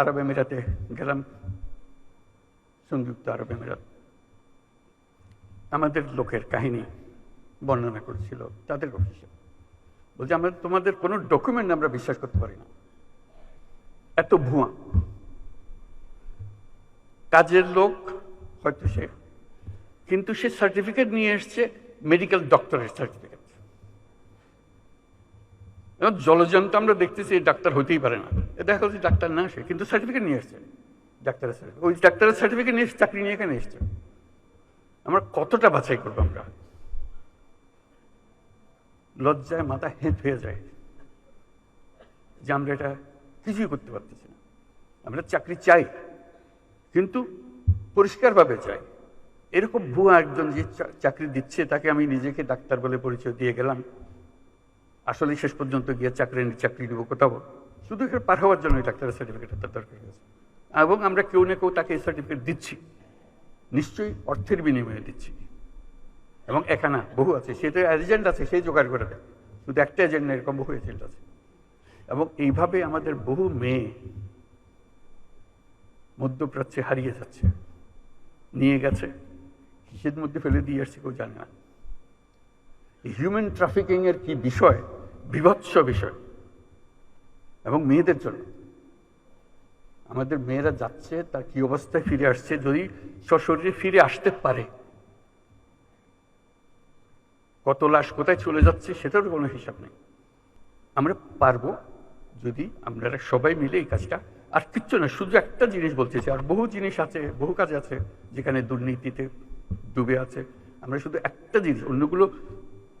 আরব আমিরাতে গেলাম, সংযুক্ত আরব আমিরাত আমাদের লোকের কাহিনী বর্ণনা করেছিল তাদের অফিসে। বলছে, আমরা তোমাদের কোনো ডকুমেন্ট আমরা বিশ্বাস করতে পারি না। এত ভুয়া। কাজের লোক হয়তো সে, কিন্তু সে সার্টিফিকেট নিয়ে এসছে মেডিকেল ডক্টরের সার্টিফিকেট জলজন্ত আমরা দেখতেছি ডাক্তার হতেই পারে না। দেখা যাচ্ছে ডাক্তার না সে কিন্তু সার্টিফিকেট নিয়ে এসছে ডাক্তারের সার্টিফিকেট ওই ডাক্তারের সার্টিফিকেট নিয়ে চাকরি নিয়ে এখানে এসছে। আমরা কতটা বাছাই করব আমরা? লজ্জায় মাথা হেঁট হয়ে যায় যে আমরা এটা কিছুই করতে পারতেছি না। আমরা চাকরি চাই, কিন্তু পরিষ্কারভাবে চাই। এরকম ভুয়া একজন যে চাকরি দিচ্ছে, তাকে আমি নিজেকে ডাক্তার বলে পরিচয় দিয়ে গেলাম। আসলে শেষ পর্যন্ত গিয়ে চাকরি চাকরি নেব, কোথাও শুধু এখানে পার হওয়ার জন্য ডাক্তারের সার্টিফিকেট তার দরকার হয়েছে এবং আমরা কেউ না কেউ তাকে এই সার্টিফিকেট দিচ্ছি। নিশ্চয়ই অর্থের বিনিময়ে দিচ্ছি। এবং এখানে বহু আছে, সে তো এজেন্ট আছে সেই জোগাড় করে দেয়। শুধু একটা এজেন্ট না, এরকম বহু এজেন্ট আছে। এবং এইভাবে আমাদের বহু মেয়ে মধ্যপ্রাচ্যে হারিয়ে যাচ্ছে। নিয়ে গেছে কিসের মধ্যে ফেলে দিয়ে আসছে, কেউ জানে না। হিউম্যান ট্রাফিকিংয়ের কি বিষয়? বিভৎস বিষয়। এবং মেয়েদের জন্য। আমাদের মেয়েরা যাচ্ছে, তার কি অবস্থায় ফিরে আসছে, যদি সশরীরে ফিরে আসতে পারে। কত লাশ কোথায় চলে যাচ্ছে, সেটারও কোনো হিসাব নেই। আমরা পারব যদি আমরা সবাই মিলে এই কাজটা। আর কিচ্ছু না, শুধু একটা জিনিস বলতে চাই। আর বহু জিনিস আছে, বহু কাজ আছে, যেখানে দুর্নীতিতে ডুবে আছে। আমরা শুধু একটা জিনিস, অন্যগুলো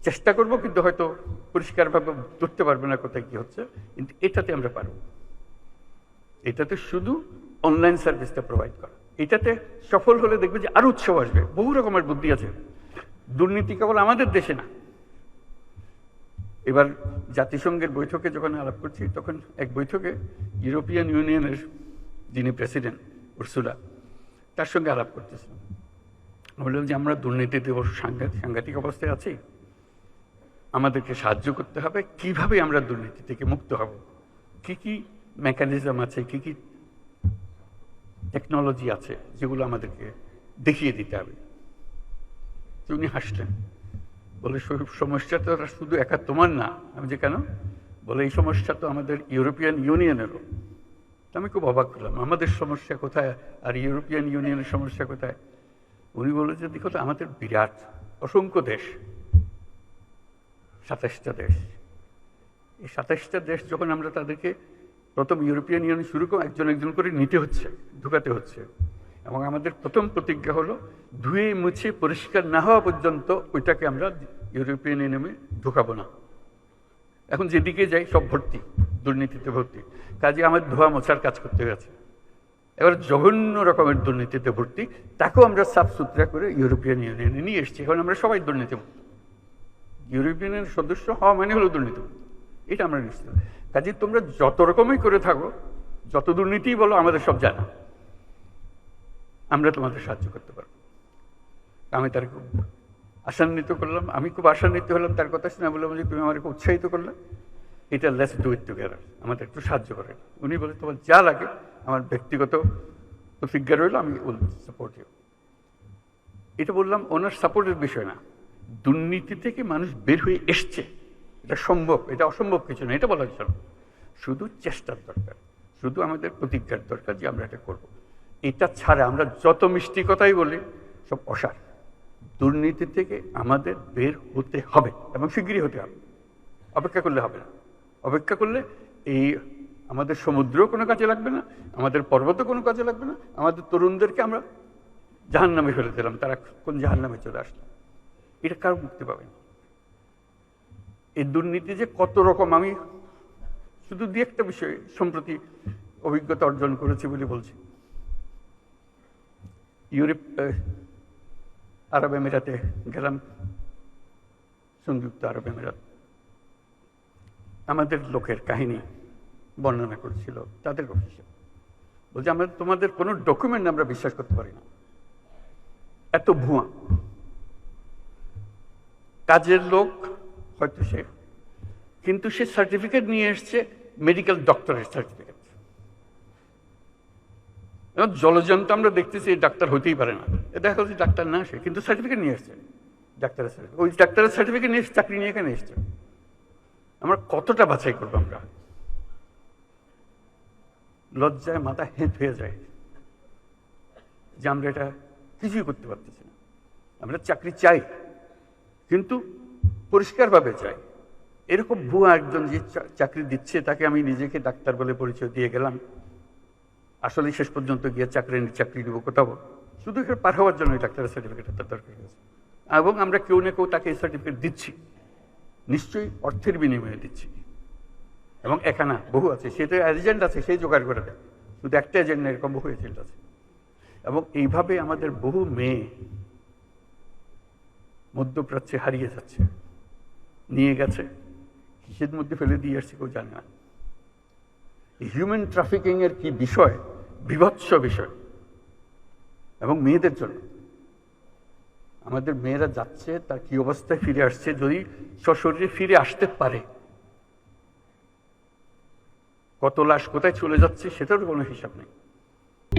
চেষ্টা করব, কিন্তু হয়তো পরিষ্কারভাবে ধরতে পারবে না কোথায় কি হচ্ছে, কিন্তু এটাতে আমরা পারব। এটাতে শুধু অনলাইন সার্ভিসটা প্রোভাইড করা। এটাতে সফল হলে দেখবে যে আরও উৎসব আসবে, বহু রকমের বুদ্ধি আছে। দুর্নীতি কেবল আমাদের দেশে না। এবার জাতিসংঘের বৈঠকে যখন আলাপ করছি, তখন এক বৈঠকে ইউরোপিয়ান ইউনিয়নের যিনি প্রেসিডেন্ট, উর্সুলা, তার সঙ্গে আলাপ করতেছিলাম। বললাম যে, আমরা অবশ্য সাংঘাতিক সাংঘাতিক অবস্থায় আছি। আমাদেরকে সাহায্য করতে হবে। কীভাবে আমরা দুর্নীতি থেকে মুক্ত হব? কি কি মেকানিজম আছে? কি কি টেকনোলজি আছে যেগুলো আমাদেরকে দেখিয়ে দিতে হবে? উনি হাসলেন। বলে "সব- সমস্যাটা তো শুধু একা তোমার না। আমি যে, কেন? বলে, এই সমস্যা তো আমাদের ইউরোপিয়ান ইউনিয়নেরও আমি খুব অবাক করলাম আমাদের সমস্যা কোথায়? আর ইউরোপিয়ান ইউনিয়নের সমস্যা কোথায়? উনি বলে যে, দেখো তো, আমাদের বিরাট, অসংখ্য দেশ। সাতাশটা দেশ। এই সাতাশটা দেশ যখন আমরা তাদেরকে প্রথম ইউরোপিয়ান ইউনিয়ন শুরু করে একজন একজন করে নিতে হচ্ছে, ঢুকাতে হচ্ছে। এবং আমাদের প্রথম প্রতিজ্ঞা হলো, ধুয়ে মুছে পরিষ্কার না হওয়া পর্যন্ত ওইটাকে আমরা ইউরোপিয়ান ইউনিয়নে ঢুকাবো না। এখন যেদিকে যাই, সব ভর্তি, দুর্নীতিতে ভর্তি। কাজে আমার ধোয়া মোছার কাজ করতে গেছে। এবার জঘন্য রকমের দুর্নীতিতে ভর্তি, তাকেও আমরা সাফ সুতরা করে ইউরোপিয়ান ইউনিয়নে নিয়ে এসেছি। এখন আমরা সবাই দুর্নীতিমুক্ত। ইউরোপিয়ানের সদস্য হওয়া মানে হলো দুর্নীতি। এটা আমরা নিশ্চিত। কাজে তোমরা যত রকমই করে থাকো, যত দুর্নীতিই বলো, আমাদের সব জানা। আমরা তোমাদের সাহায্য করতে পারব। আমি তার খুব আশান্বিত করলাম। আমি খুব আশান্বিত হলাম তার কথা শুনে। বললাম যে, তুমি আমাকে উৎসাহিত করলে। এটা লেস ডু ইট টুগেদার আমাদের একটু সাহায্য করেন উনি বলে, তোমার যা লাগে, আমার ব্যক্তিগত প্রতিজ্ঞা রইল, আমি সাপোর্ট এটা বললাম ওনার সাপোর্টের বিষয় না। দুর্নীতি থেকে মানুষ বের হয়ে এসছে। এটা সম্ভব, এটা অসম্ভব কিছু না এটা বলার জন্য শুধু চেষ্টার দরকার, শুধু আমাদের প্রতিজ্ঞার দরকার যে আমরা এটা করব। এটা ছাড়া আমরা যত মিষ্টি কথাই বলি, সব অসার। দুর্নীতি থেকে আমাদের বের হতে হবে এবং শীঘ্রই হতে হবে। অপেক্ষা করলে হবে না। অপেক্ষা করলে এই আমাদের সমুদ্রও কোনো কাজে লাগবে না, আমাদের পর্বতও কোনো কাজে লাগবে না, আমাদের তরুণদেরকে আমরা জাহান নামে ফেলে দিলাম, তারা কোন জাহান নামে চলে আসলো? এটা কারও মুক্তি পাবে না। এই দুর্নীতি যে কত রকম, আমি শুধু দু একটা বিষয়ে সম্প্রতি অভিজ্ঞতা অর্জন করেছি বলে বলছি। ইউরোপ আরব আমিরাতে গেলাম, সংযুক্ত আরব আমিরাত। আমাদের লোকের কাহিনী বর্ণনা করেছিল, তাদের অফিসে। বলছে, আমরা তোমাদের কোনো ডকুমেন্ট আমরা বিশ্বাস করতে পারি না। এত ভুয়া। কাজের লোক হয়তো সে, কিন্তু সে সার্টিফিকেট নিয়ে এসছে মেডিকেল ডক্টরের সার্টিফিকেট এবং জলজন্ত আমরা দেখতেছি ডাক্তার হতেই পারে না। দেখা যাচ্ছে ডাক্তার না সে, কিন্তু সার্টিফিকেট নিয়ে এসছে ডাক্তারের সার্টিফিকেট ওই ডাক্তারের সার্টিফিকেট নিয়ে চাকরি নিয়ে এখানে এসছে। আমরা কতটা বাছাই করব আমরা? লজ্জায় মাথা হেঁট হয়ে যায় যে আমরা এটা কিছুই করতে পারতেছি না। আমরা চাকরি চাই। কিন্তু পরিষ্কারভাবে চাই এরকম ভুয়া একজন যে চাকরি দিচ্ছে, তাকে আমি নিজেকে ডাক্তার বলে পরিচয় দিয়ে গেলাম। আসলে শেষ পর্যন্ত গিয়ে চাকরি চাকরি নেব, কোথাও শুধু এখানে পার হওয়ার জন্য ডাক্তারের সার্টিফিকেট তার দরকার এবং আমরা কেউ না কেউ তাকে এই সার্টিফিকেট দিচ্ছি। নিশ্চয়ই অর্থের বিনিময়ে দিচ্ছি। এবং একানা বহু আছে, সে তো এজেন্ট আছে, সেই জোগাড় করে দেয়। শুধু একটা এজেন্ট এরকম বহু এজেন্ট আছে। এবং এইভাবে আমাদের বহু মেয়ে মধ্যপ্রাচ্যে হারিয়ে যাচ্ছে। নিয়ে গেছে। কিসের মধ্যে ফেলে দিয়ে আসছে, কেউ জানে না। হিউম্যান ট্রাফিকিং এর কি বিষয়? বিভৎস বিষয়। এবং মেয়েদের জন্য। আমাদের মেয়েরা যাচ্ছে, তার কি অবস্থায় ফিরে আসছে, যদি সশরীরে ফিরে আসতে পারে। কত লাশ কোথায় চলে যাচ্ছে সেটারও কোনো হিসাব নেই।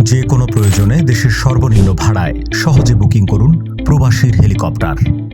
যে কোনো প্রয়োজনে দেশের সর্বনিম্ন ভাড়ায় সহজে বুকিং করুন প্রবাসীর হেলিকপ্টার।